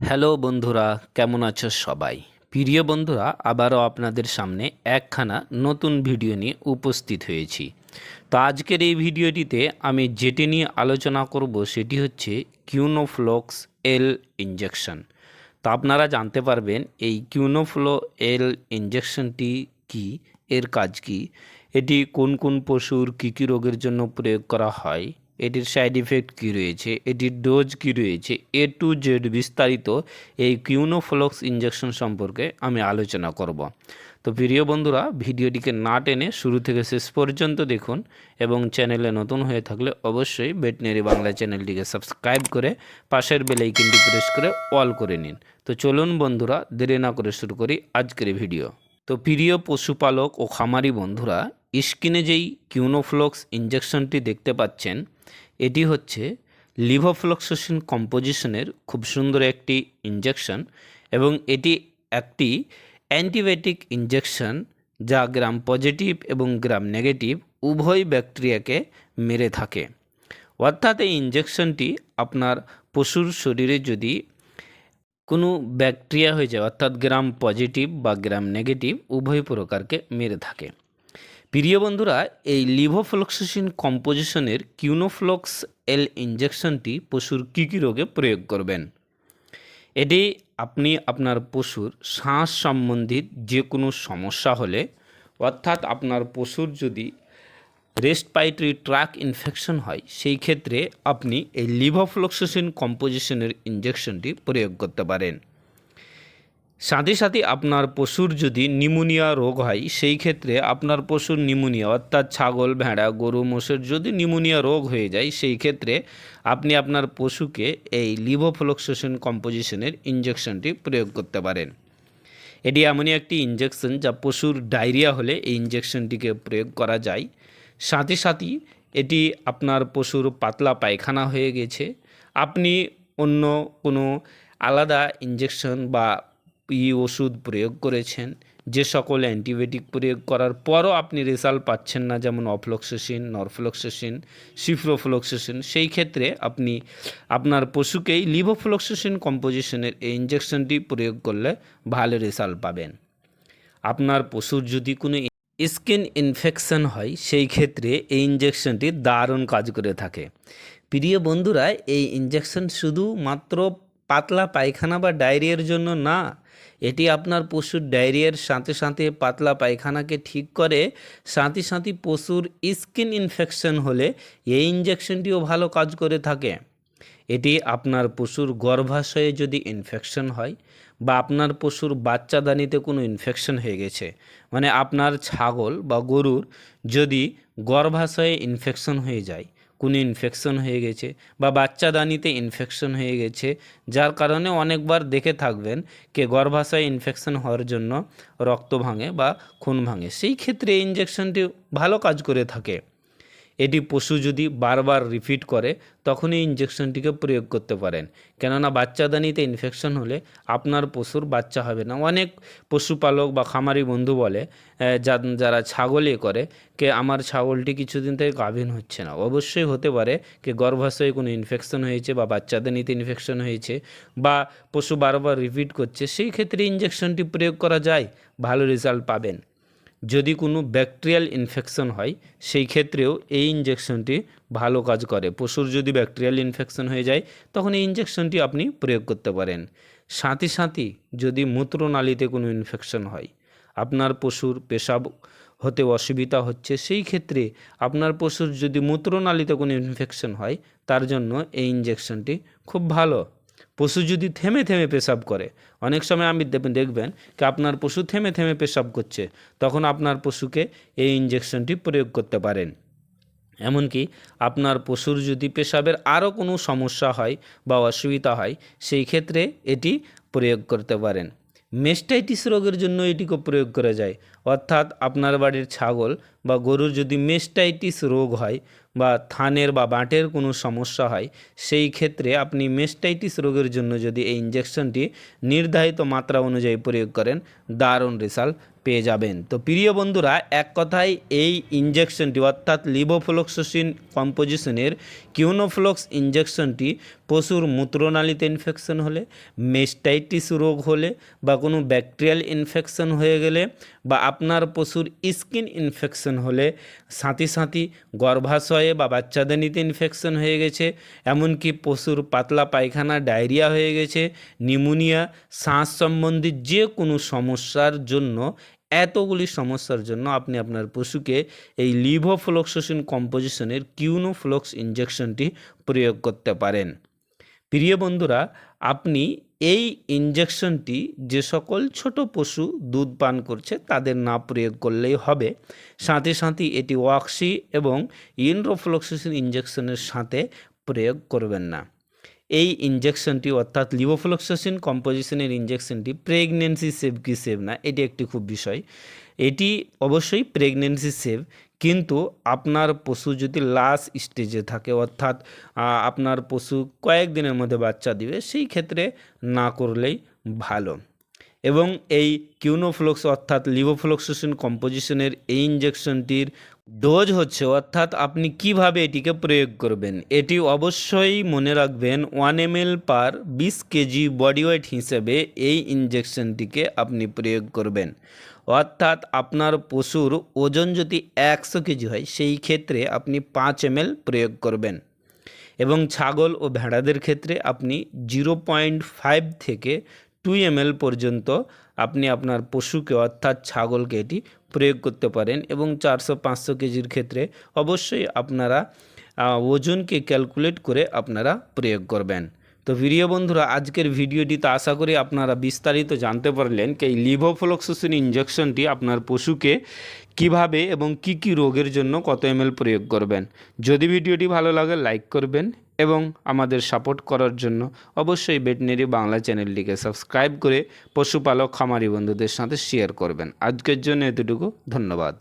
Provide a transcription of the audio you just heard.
Hello বন্ধুরা, কেমন আছো সবাই? প্রিয় বন্ধুরা, আবারও আপনাদের সামনে একখানা নতুন ভিডিও নিয়ে উপস্থিত হয়েছি। তো আজকের এই ভিডিওটিতে আমি যেটি নিয়ে আলোচনা করব সেটি হচ্ছে কিউনোফ্লক্স এল ইঞ্জেকশন তো আপনারা জানতে পারবেন এই কিউনোফ্লো এল ইঞ্জেকশনটি কি, এর কাজ কি, এটি কোন কোন পশুর কী কী রোগের জন্য প্রয়োগ করা হয় এটির সাইড ইফেক্ট কী রয়েছে? এটির ডোজ কী রয়েছে? এ টু জেড বিস্তারিত এই কিউনোফ্লক্স ইঞ্জেকশন সম্পর্কে আমি আলোচনা করব। তো প্রিয় বন্ধুরা, ভিডিওটিকে না টেনে শুরু থেকে শেষ পর্যন্ত দেখুন এবং চ্যানেলে নতুন হয়ে থাকলে অবশ্যই বেটনারি বাংলা চ্যানেলটিকে সাবস্ক্রাইব করে পাশের বেলাইকিনটি প্রেস করে অল করে নিন। তো চলুন বন্ধুরা, দেরি না করে শুরু করি আজকের ভিডিও তো প্রিয় পশুপালক ও খামারি বন্ধুরা স্কিনে যেই কিউনোফ্লক্স ইঞ্জেকশনটি দেখতে পাচ্ছেন, এটি হচ্ছে লিভোফ্লক্সোসিন কম্পোজিশনের খুব সুন্দর একটি ইঞ্জেকশন এবং এটি একটি অ্যান্টিবায়োটিক ইঞ্জেকশন যা গ্রাম পজিটিভ এবং গ্রাম নেগেটিভ উভয় ব্যাকটেরিয়াকে মেরে থাকে। অর্থাৎ এই ইঞ্জেকশনটি আপনার পশুর শরীরে যদি কোনো ব্যাকটেরিয়া হয়ে যায়, অর্থাৎ গ্রাম পজিটিভ বা গ্রাম নেগেটিভ, উভয় প্রকারকে মেরে থাকে। প্রিয় বন্ধুরা, এই লিভোফ্লক্সিন কম্পোজিশনের কিউনোফ্লক্স এল ইঞ্জেকশনটি পশুর কী কী রোগে প্রয়োগ করবেন? এটি আপনি আপনার পশুর শ্বাস সম্বন্ধিত যে কোনো সমস্যা হলে, অর্থাৎ আপনার পশুর যদি রেস্টপাইটরি ট্র্যাক ইনফেকশন হয়, সেই ক্ষেত্রে আপনি এই লিভোফ্লক্সিন কম্পোজিশনের ইঞ্জেকশনটি প্রয়োগ করতে পারেন। সাথে সাথে আপনার পশুর যদি নিমোনিয়া রোগ হয়, সেই ক্ষেত্রে আপনার পশুর নিমোনিয়া, অর্থাৎ ছাগল, ভেড়া, গরু, মোষের যদি নিমোনিয়া রোগ হয়ে যায়, সেই ক্ষেত্রে আপনি আপনার পশুকে এই লিভোফ্লক্সোসিন কম্পোজিশনের ইঞ্জেকশনটি প্রয়োগ করতে পারেন। এটি এমনই একটি ইঞ্জেকশন যা পশুর ডায়রিয়া হলে এই ইঞ্জেকশনটিকে প্রয়োগ করা যায়। সাথে সাথে এটি আপনার পশুর পাতলা পায়খানা হয়ে গেছে। আপনি অন্য কোনো আলাদা ইঞ্জেকশন বা ই ওষুধ প্রয়োগ করেছেন, যে সকল অ্যান্টিবায়োটিক প্রয়োগ করার পরও আপনি রেজাল্ট পাচ্ছেন না, যেমন অফ্লক্সেসিন, নরফ্লক্সেসিন সিফ্রোফ্লক্সেসিন সেই ক্ষেত্রে আপনি আপনার পশুকেই লিভোফ্লক্সেসিন কম্পোজিশনের এই ইঞ্জেকশনটি প্রয়োগ করলে ভালো রেজাল্ট পাবেন। আপনার পশুর যদি কোনো স্কিন ইনফেকশন হয়, সেই ক্ষেত্রে এই ইঞ্জেকশনটি দারুণ কাজ করে থাকে। প্রিয় বন্ধুরা, এই ইঞ্জেকশন শুধু মাত্র পাতলা পায়খানা বা ডায়রিয়ার জন্য না, এটি আপনার পশুর ডায়রিয়ার সাথে সাথে পাতলা পায়খানাকে ঠিক করে, সাথে সাথে পশুর স্কিন ইনফেকশন হলে এই ইঞ্জেকশনটিও ভালো কাজ করে থাকে। এটি আপনার পশুর গর্ভাশয়ে যদি ইনফেকশন হয় বা আপনার পশুর বাচ্চাদানিতে কোনো ইনফেকশন হয়ে গেছে। মানে আপনার ছাগল বা গরুর যদি গর্ভাশয়ে ইনফেকশন হয়ে যায়, কোনো ইনফেকশন হয়ে গেছে বা বাচ্চাদানিতে ইনফেকশন হয়ে গেছে, যার কারণে অনেকবার দেখে থাকবেন কে গর্ভাশয়ে ইনফেকশন হওয়ার জন্য রক্ত ভাঙে বা খুন ভাঙে। সেই ক্ষেত্রে ইঞ্জেকশনটি ভালো কাজ করে থাকে। এটি পশু যদি বারবার রিপিট করে তখন এই ইঞ্জেকশনটিকে প্রয়োগ করতে পারেন। কেননা বাচ্চাদানিতে ইনফেকশন হলে আপনার পশুর বাচ্চা হবে না। অনেক পশুপালক বা খামারি বন্ধু বলে যারা ছাগলে করে, কে আমার ছাগলটি কিছুদিন থেকে গাভীন হচ্ছে না। অবশ্যই হতে পারে কে গর্ভাশয়ে কোনো ইনফেকশন হয়েছে বা বাচ্চাদানিতে ইনফেকশন হয়েছে বা পশু বারবার রিপিট করছে, সেই ক্ষেত্রে ইঞ্জেকশনটি প্রয়োগ করা যায়। ভালো রেজাল্ট পাবেন। যদি কোনো ব্যাকটেরিয়াল ইনফেকশন হয়, সেই ক্ষেত্রেও এই ইঞ্জেকশনটি ভালো কাজ করে। পশুর যদি ব্যাকটেরিয়াল ইনফেকশন হয়ে যায়, তখন এই ইঞ্জেকশনটি আপনি প্রয়োগ করতে পারেন। সাথে সাথে যদি মূত্রনালীতে কোনো ইনফেকশন হয়, আপনার পশুর পেশাব হতে অসুবিধা হচ্ছে, সেই ক্ষেত্রে আপনার পশুর যদি মূত্রনালীতে কোনো ইনফেকশন হয়, তার জন্য এই ইঞ্জেকশনটি খুব ভালো। পশু যদি থেমে থেমে পেশাব করে, অনেক সময় আমি দেখবেন কি আপনার পশু থেমে থেমে পেশাব করছে, তখন আপনার পশুকে এই ইঞ্জেকশনটি প্রয়োগ করতে পারেন। এমনকি আপনার পশুর যদি পেশাবের আরও কোনো সমস্যা হয় বা অসুবিধা হয়, সেই ক্ষেত্রে এটি প্রয়োগ করতে পারেন। মেস্টাইটিস রোগের জন্য এটিকে প্রয়োগ করা যায়। অর্থাৎ আপনার বাড়ির ছাগল বা গরুর যদি মেস্টাইটিস রোগ হয় বা থানের বা বাঁটের কোনো সমস্যা হয়, সেই ক্ষেত্রে আপনি মেস্টাইটিস রোগের জন্য যদি এই ইঞ্জেকশনটি নির্ধারিত মাত্রা অনুযায়ী প্রয়োগ করেন, দারুণ রেজাল্ট পেয়ে যাবেন। তো প্রিয় বন্ধুরা, এক কথায় এই ইঞ্জেকশনটি অর্থাৎ লিভোফ্লক্সোসিন কম্পোজিশনের কিউনোফ্লক্স ইঞ্জেকশনটি পশুর মূত্রনালীতে ইনফেকশন হলে মেস্টাইটিস রোগ হলে, বা কোনো ব্যাকটেরিয়াল ইনফেকশন হয়ে গেলে, বা আপনার পশুর স্কিন ইনফেকশন হলে, সাথে সাথে গর্ভাশয়ে বা বাচ্চাদের নিতে ইনফেকশন হয়ে গেছে, এমনকি পশুর পাতলা পায়খানা, ডায়রিয়া হয়ে গেছে নিউমোনিয়া শ্বাস সম্বন্ধী যে কোনো সমস্যার জন্য এতগুলি সমস্যার জন্য আপনি আপনার পশুকে এই লিভোফ্লক্সোসিন কম্পোজিশনের কিউনোফ্লক্স ইঞ্জেকশনটি প্রয়োগ করতে পারেন। প্রিয় বন্ধুরা, আপনি এই ইঞ্জেকশনটি যে সকল ছোট পশু দুধ পান করছে তাদের না প্রয়োগ করলেই হবে। সাথে সাথে এটি ওয়াক্সি এবং ইনরোফ্লক্সিসিন ইঞ্জেকশনের সাথে প্রয়োগ করবেন না। এই ইঞ্জেকশনটি অর্থাৎ লিভোফ্লক্সিসিন কম্পোজিশনের ইঞ্জেকশনটি প্রেগনেন্সি সেভ কি সেভ না, এটি একটি খুব বিষয়। এটি অবশ্যই প্রেগনেন্সি সেভ কিন্তু আপনার পশু যদি লাস্ট স্টেজে থাকে, অর্থাৎ আপনার পশু কয়েকদিনের মধ্যে বাচ্চা দিবে, সেই ক্ষেত্রে না করলেই ভালো। এবং এই কিউনোফ্লক্স অর্থাৎ লিভোফ্লক্সোসিন কম্পোজিশনের এই ইঞ্জেকশনটির ডোজ হচ্ছে, অর্থাৎ আপনি কীভাবে এটিকে প্রয়োগ করবেন? এটি অবশ্যই মনে রাখবেন ওয়ান এম এল পার বিশ কেজি বডি ওয়েট হিসেবে এই ইঞ্জেকশনটিকে আপনি প্রয়োগ করবেন। অর্থাৎ আপনার পশুর ওজন যদি একশো কেজি হয়, সেই ক্ষেত্রে আপনি পাঁচ এম প্রয়োগ করবেন। এবং ছাগল ও ভেড়াদের ক্ষেত্রে আপনি জিরো পয়েন্ট ফাইভ থেকে টু এমএল পর্যন্ত আপনি আপনার পশুকে, অর্থাৎ ছাগলকে এটি প্রয়োগ করতে পারেন এবং চারশো পাঁচশো কেজির ক্ষেত্রে অবশ্যই আপনারা ওজনকে ক্যালকুলেট করে আপনারা প্রয়োগ করবেন। তো প্রিয় বন্ধুরা, আজকের ভিডিওটিতে আশা করি আপনারা বিস্তারিত জানতে পারলেন এই লিভোফ্লক্সোসিন ইঞ্জেকশনটি আপনার পশুকে কীভাবে এবং কি কি রোগের জন্য কত এমএল প্রয়োগ করবেন। যদি ভিডিওটি ভালো লাগে, লাইক করবেন এবং আমাদের সাপোর্ট করার জন্য অবশ্যই বেটনারি বাংলা চ্যানেলটিকে সাবস্ক্রাইব করে পশুপালক খামারি বন্ধুদের সাথে শেয়ার করবেন। আজকের জন্য এতটুকু, ধন্যবাদ।